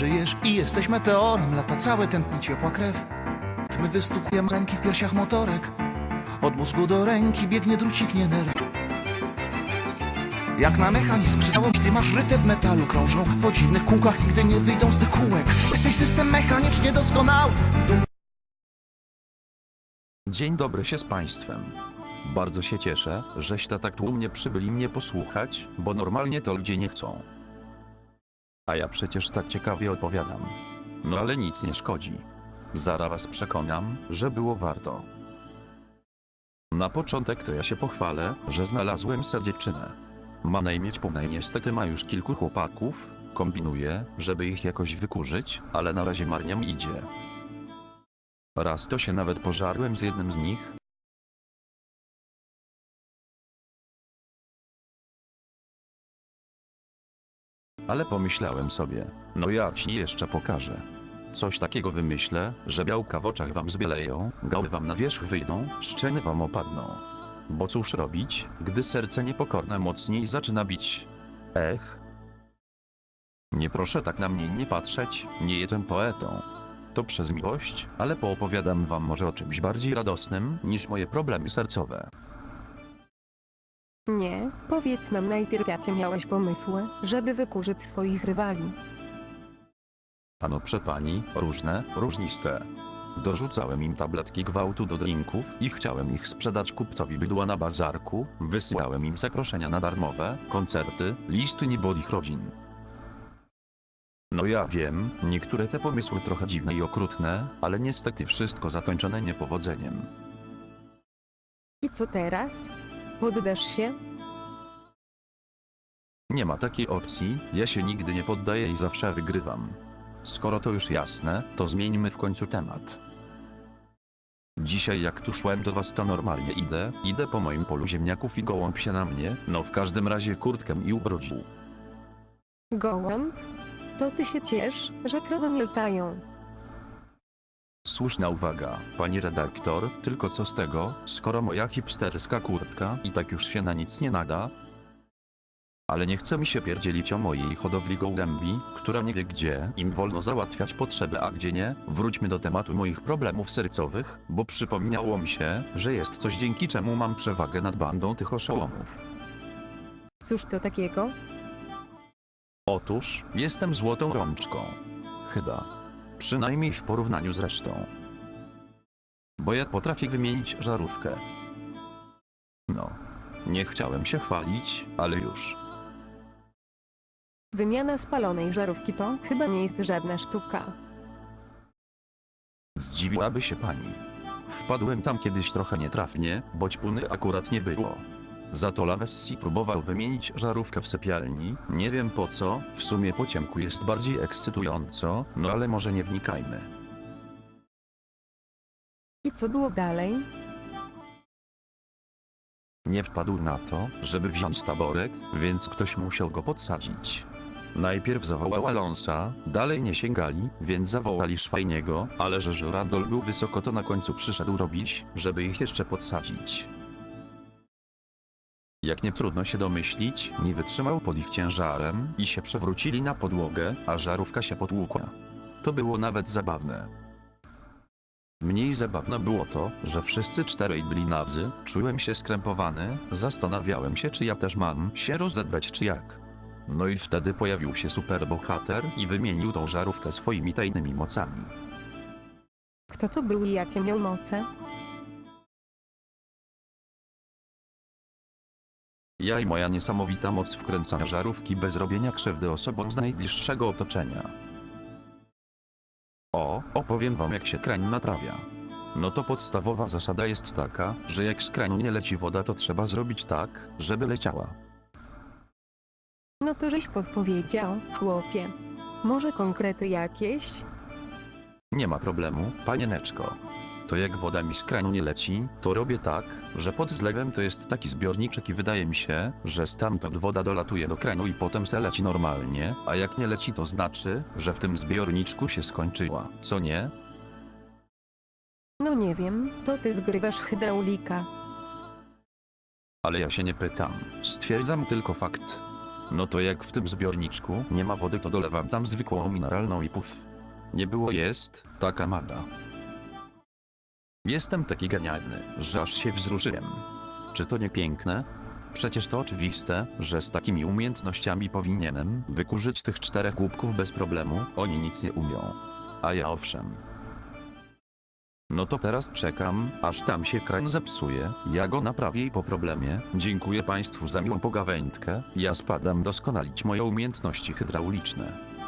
żyjesz i jesteś meteorem. Lata całe tętni ciepła krew. My wystukujemy ręki w piersiach motorek. Od mózgu do ręki biegnie drucik, nie nerw jak na mechanizm przy całym masz ryte w metalu Krążą. Po dziwnych kółkach, nigdy nie wyjdą z tych kółek. Jesteś system mechanicznie doskonały Dzień dobry się z Państwem. Bardzo się cieszę, żeście tak tłumnie przybyli mnie posłuchać, bo normalnie to ludzie nie chcą. A ja przecież tak ciekawie opowiadam. No ale nic nie szkodzi. Zaraz was przekonam, że było warto. Na początek to ja się pochwalę, że znalazłem se dziewczynę. Ma na imię Ćpuna i niestety ma już kilku chłopaków, kombinuje, żeby ich jakoś wykurzyć, ale na razie marnie mi idzie. Raz to się nawet pożarłem z jednym z nich. Ale pomyślałem sobie, no ja ci jeszcze pokażę. Coś takiego wymyślę, że białka w oczach wam zbieleją, gały wam na wierzch wyjdą, szczeny wam opadną. Bo cóż robić, gdy serce niepokorne mocniej zaczyna bić? Ech. Nie proszę tak na mnie nie patrzeć, nie jestem poetą. To przez miłość, ale poopowiadam wam może o czymś bardziej radosnym niż moje problemy sercowe. Nie, powiedz nam najpierw jakie miałeś pomysły, żeby wykurzyć swoich rywali. Ano prze pani, różne, różniste. Dorzucałem im tabletki gwałtu do drinków i chciałem ich sprzedać kupcowi bydła na bazarku, wysyłałem im zaproszenia na darmowe, koncerty, listy niby od ich rodzin. No ja wiem, niektóre te pomysły trochę dziwne i okrutne, ale niestety wszystko zakończone niepowodzeniem. I co teraz? Poddasz się? Nie ma takiej opcji, ja się nigdy nie poddaję i zawsze wygrywam. Skoro to już jasne, to zmieńmy w końcu temat. Dzisiaj jak tu szłem do was to normalnie idę, idę po moim polu ziemniaków i gołąb się na mnie, no w każdym razie kurtkę mi ubrudził. Gołąb? To ty się ciesz, że krowy nie latają. Słuszna uwaga, pani redaktor, tylko co z tego, skoro moja hipsterska kurtka i tak już się na nic nie nada? Ale nie chce mi się pierdzielić o mojej hodowli gołębi, która nie wie gdzie im wolno załatwiać potrzeby, a gdzie nie. Wróćmy do tematu moich problemów sercowych, bo przypomniało mi się, że jest coś dzięki czemu mam przewagę nad bandą tych oszołomów. Cóż to takiego? Otóż, jestem złotą rączką. Chyba. Przynajmniej w porównaniu z resztą. Bo ja potrafię wymienić żarówkę. No. Nie chciałem się chwalić, ale już. Wymiana spalonej żarówki to chyba nie jest żadna sztuka. Zdziwiłaby się pani. Wpadłem tam kiedyś trochę nietrafnie, bo ćpuny akurat nie było. Za to Lavessi próbował wymienić żarówkę w sypialni, nie wiem po co, w sumie po ciemku jest bardziej ekscytująco, no ale może nie wnikajmy. I co było dalej? Nie wpadł na to, żeby wziąć taborek, więc ktoś musiał go podsadzić. Najpierw zawołał Alonsa, dalej nie sięgali, więc zawołali Szwajniego, ale że Żuradol był wysoko to na końcu przyszedł robić, żeby ich jeszcze podsadzić. Jak nie trudno się domyślić, nie wytrzymał pod ich ciężarem i się przewrócili na podłogę, a żarówka się potłukła. To było nawet zabawne. Mniej zabawne było to, że wszyscy czterej byli nadzy, czułem się skrępowany, zastanawiałem się czy ja też mam się rozedbać czy jak. No i wtedy pojawił się superbohater i wymienił tą żarówkę swoimi tajnymi mocami. Kto to był i jakie miał moce? Ja i moja niesamowita moc wkręcania żarówki bez robienia krzywdy osobom z najbliższego otoczenia. O, opowiem wam jak się krań naprawia. No to podstawowa zasada jest taka, że jak z kranu nie leci woda to trzeba zrobić tak, żeby leciała. No to żeś podpowiedział, chłopie. Może konkrety jakieś? Nie ma problemu, panieneczko. To jak woda mi z kranu nie leci, to robię tak, że pod zlewem to jest taki zbiorniczek i wydaje mi się, że stamtąd woda dolatuje do kranu i potem se leci normalnie, a jak nie leci to znaczy, że w tym zbiorniczku się skończyła, co nie? No nie wiem, to ty zgrywasz hydraulika. Ale ja się nie pytam, stwierdzam tylko fakt. No to jak w tym zbiorniczku nie ma wody, to dolewam tam zwykłą mineralną i puf. Nie było jest, taka mada. Jestem taki genialny, że aż się wzruszyłem. Czy to nie piękne? Przecież to oczywiste, że z takimi umiejętnościami powinienem wykurzyć tych czterech głupków bez problemu, oni nic nie umią. A ja owszem. No to teraz czekam, aż tam się kran zepsuje, ja go naprawię i po problemie. Dziękuję Państwu za miłą pogawędkę, ja spadam doskonalić moje umiejętności hydrauliczne.